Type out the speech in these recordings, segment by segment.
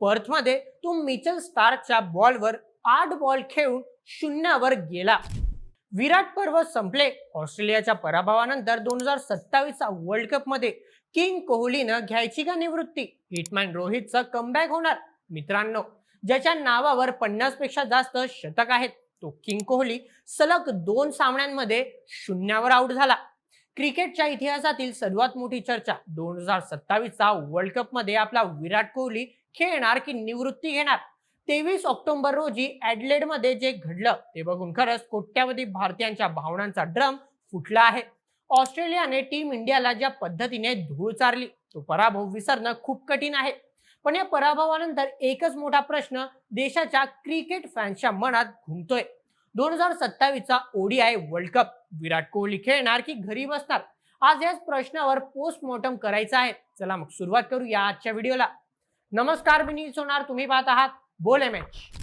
पर्थमध्ये तो मिचल स्टार्कच्या बॉलवर आठ बॉल खेळून शून्यावर गेला. विराट पर्व संपले. ऑस्ट्रेलियाच्या पराभवानंतर दोन हजार सत्तावीसचा वर्ल्ड कपमध्ये किंग कोहलीनं घ्यायची का निवृत्ती? हिटमॅन रोहितचं कमबॅक होणार? मित्रांनो ज्याच्या नावावर पन्नासपेक्षा जास्त शतक आहेत तो किंग कोहली सलग दोन सामन्यांमध्ये शून्यावर आउट झाला. क्रिकेटच्या इतिहासातील सर्वात मोठी चर्चा दोन हजार सत्तावीसचा वर्ल्ड कपमध्ये आपला विराट कोहली खेळणार की निवृत्ती घेणार? तेवीस ऑक्टोबर रोजी ऍडलेडमध्ये जे घडलं ते बघून खरंच कोट्यावधी भारतीयांच्या भावनांचा ड्रम फुटला आहे. ऑस्ट्रेलियाने टीम इंडियाला ज्या पद्धतीने धूळ चारली तो पराभव विसरणं खूप कठीण आहे. पण या पराभवानंतर एकच मोठा प्रश्न देशाच्या क्रिकेट फॅन्सच्या मनात घुमतोय. दोन हजार सत्तावीसचा ODI world cup. Virat Kohli खेळणार की घरी बसणार आज याच प्रश्नावर पोस्टमॉर्टम करायचं आहे. चला मग सुरुवात करूया आजच्या व्हिडिओला. नमस्कार मी नील सोनार. तुम्ही पाहत आहात बोल एम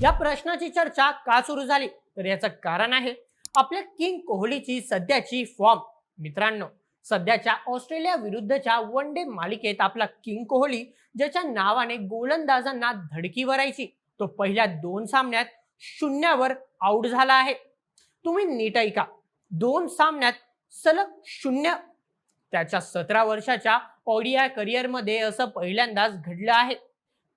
या प्रश्नाची चर्चा का सुरू झाली? तर याचं कारण आहे आपल्या किंग कोहलीची सध्याची फॉर्म मित्रांनो सध्याच्या ऑस्ट्रेलिया विरुद्धच्या वन डे मालिकेत आपला किंग कोहली ज्याच्या नावाने गोलंदाजांना धडकी भरायची तो पहिल्या दोन सामन्यात शून्यावर आउट झाला आहे. तुम्ही नीट ऐका दोन सामन्यात सलग शून्य. त्याच्या सतरा वर्षाच्या ओडिया करिअरमध्ये असं पहिल्यांदाच घडलं आहे.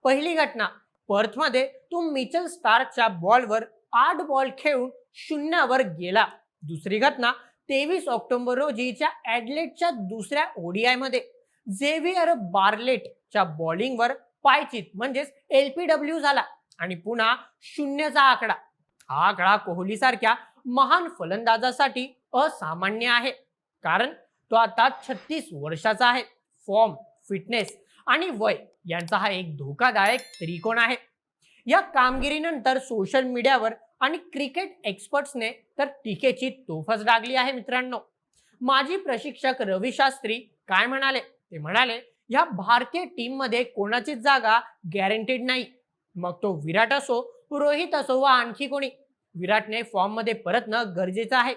पहिली घटना पर्थमध्ये तो मिचल स्टार्कच्या बॉलवर आठ बॉल खेळून शून्यावर गेला. दुसरी घटना तेवीस ऑक्टोबर रोजीच्या ऍडलेटच्या दुसऱ्या ओडीआयमध्ये झेवियर बार्लेटच्या बॉलिंगवर पायचित म्हणजेच एलपीडब्ल्यू झाला आणि पुन्हा शून्यचा आकडा. हा आकडा कोहली सारख्या महान फलंदाजासाठी असामान्य आहे. कारण तो आता छत्तीस वर्षाचा आहे. फॉर्म फिटनेस आणि वय. यांचा हा एक धोकादायक त्रिकोण आहे. या कामगिरीनंतर सोशल मीडियावर आणि क्रिकेट एक्सपर्ट्सने तर टीकेची तोफच डागली आहे मित्रांनो. माजी प्रशिक्षक रवी शास्त्री काय म्हणाले? ते म्हणाले या भारतीय टीममध्ये कोणाचीच जागा गॅरंटीड नाही. मग तो विराट असो रोहित असो वा आणखी कोणी. विराटने फॉर्ममध्ये परतणं गरजेचं आहे.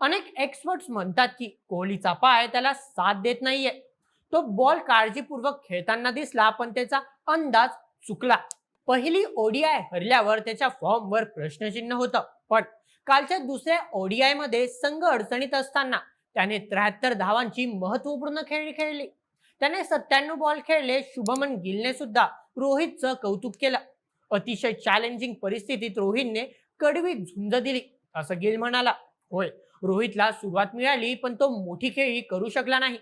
अनेक एक्सपर्ट्स म्हणतात की कोहलीचा पाय त्याला साथ देत नाहीये. तो बॉल काळजीपूर्वक खेळताना दिसला पण त्याचा अंदाज चुकला. पहिली ओडीआय हरल्यावर त्याच्या फॉर्मवर प्रश्नचिन्ह होतं. पण कालच्या दुसऱ्या ओडीआयमध्ये संघ अडचणीत असताना त्याने त्र्याहत्तर धावांची महत्त्वपूर्ण खेळी खेळली. त्याने सत्त्याण्णव बॉल खेळले शुभमन गिलने सुद्धा रोहितचं कौतुक केलं. अतिशय चॅलेंजिंग परिस्थितीत रोहितने कडवी झुंज दिली असं गिल म्हणाला. होय रोहितला सुरुवात मिळाली पण तो मोठी खेळी करू शकला नाही.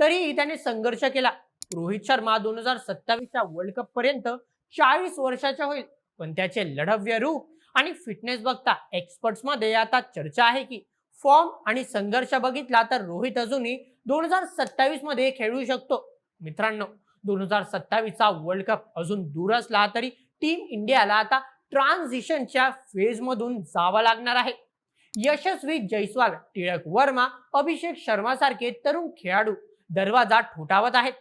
तरीही त्याने संघर्ष केला. रोहित शर्मा दोन हजार सत्तावीसच्या वर्ल्ड कप पर्यंत चाळीस वर्षाचा होईल. पण त्याचे लढव्य रूप आणि फिटनेस बघता एक्सपर्ट्समध्ये आता चर्चा आहे की फॉर्म आणि संघर्ष बघितला तर रोहित अजूनही दोन हजार सत्तावीसमध्ये खेळू शकतो. मित्रांनो दोन हजार सत्तावीसचा वर्ल्ड कप अजून दूर असला तरी टीम इंडियाला आता ट्रान्झिशनच्या फेज मधून जावं लागणार आहे. यशस्वी जयस्वाल टिळक वर्मा अभिषेक शर्मा सारखे तरुण खेळाडू दरवाजा ठोठावत आहेत.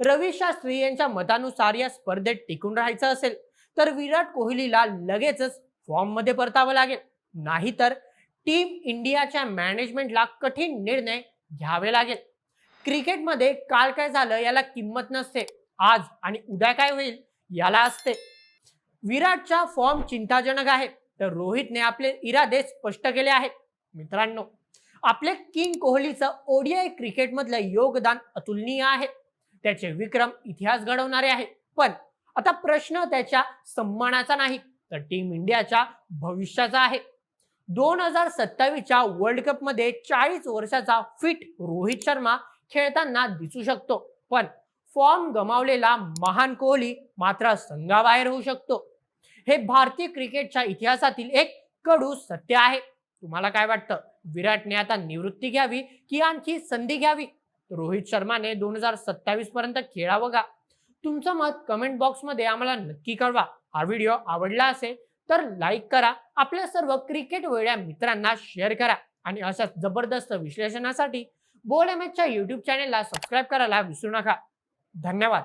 रवी शास्त्री यांच्या मतानुसार या स्पर्धेत टिकून राहायचं असेल तर विराट कोहलीला लगेचच फॉर्ममध्ये परतावं लागेल. नाहीतर टीम इंडियाच्या मॅनेजमेंटला कठीण निर्णय घ्यावे लागेल. क्रिकेटमध्ये काल काय झालं याला किंमत नसते. आज आणि उद्या काय होईल याला असते. विराटचा फॉर्म चिंताजनक आहे. तर रोहितने आपले इरादे स्पष्ट केले आहेत. मित्रांनो आपले किंग कोहलीचं ओडीआय क्रिकेटमधलं योगदान अतुलनीय आहे. त्याचे विक्रम इतिहास घडवणारे आहे पण आता प्रश्न त्याच्या सन्मानाचा नाही तर टीम इंडियाच्या भविष्याचा आहे. दोन हजार सत्तावीसच्या वर्ल्ड कपमध्ये चाळीस वर्षाचा फिट रोहित शर्मा खेळताना दिसू शकतो पण फॉर्म गमावलेला महान कोहली मात्र संघाबाहेर होऊ शकतो. हे भारतीय क्रिकेटच्या इतिहासातील एक कडू सत्य आहे. तुम्हाला काय वाटतं? विराटने आता निवृत्ती घ्यावी की आणखी संधी घ्यावी? रोहित शर्माने दोन हजार सत्तावीस पर्यंत खेळावं का? तुमचं मत कमेंट बॉक्समध्ये आम्हाला नक्की कळवा. हा व्हिडिओ आवडला असेल तर लाईक करा. आपल्या सर्व क्रिकेट वेळ्या मित्रांना शेअर करा. आणि अशाच जबरदस्त विश्लेषणासाठी बोल एम एचच्या युट्यूब चॅनेलला सबस्क्राईब करायला विसरू नका. धन्यवाद.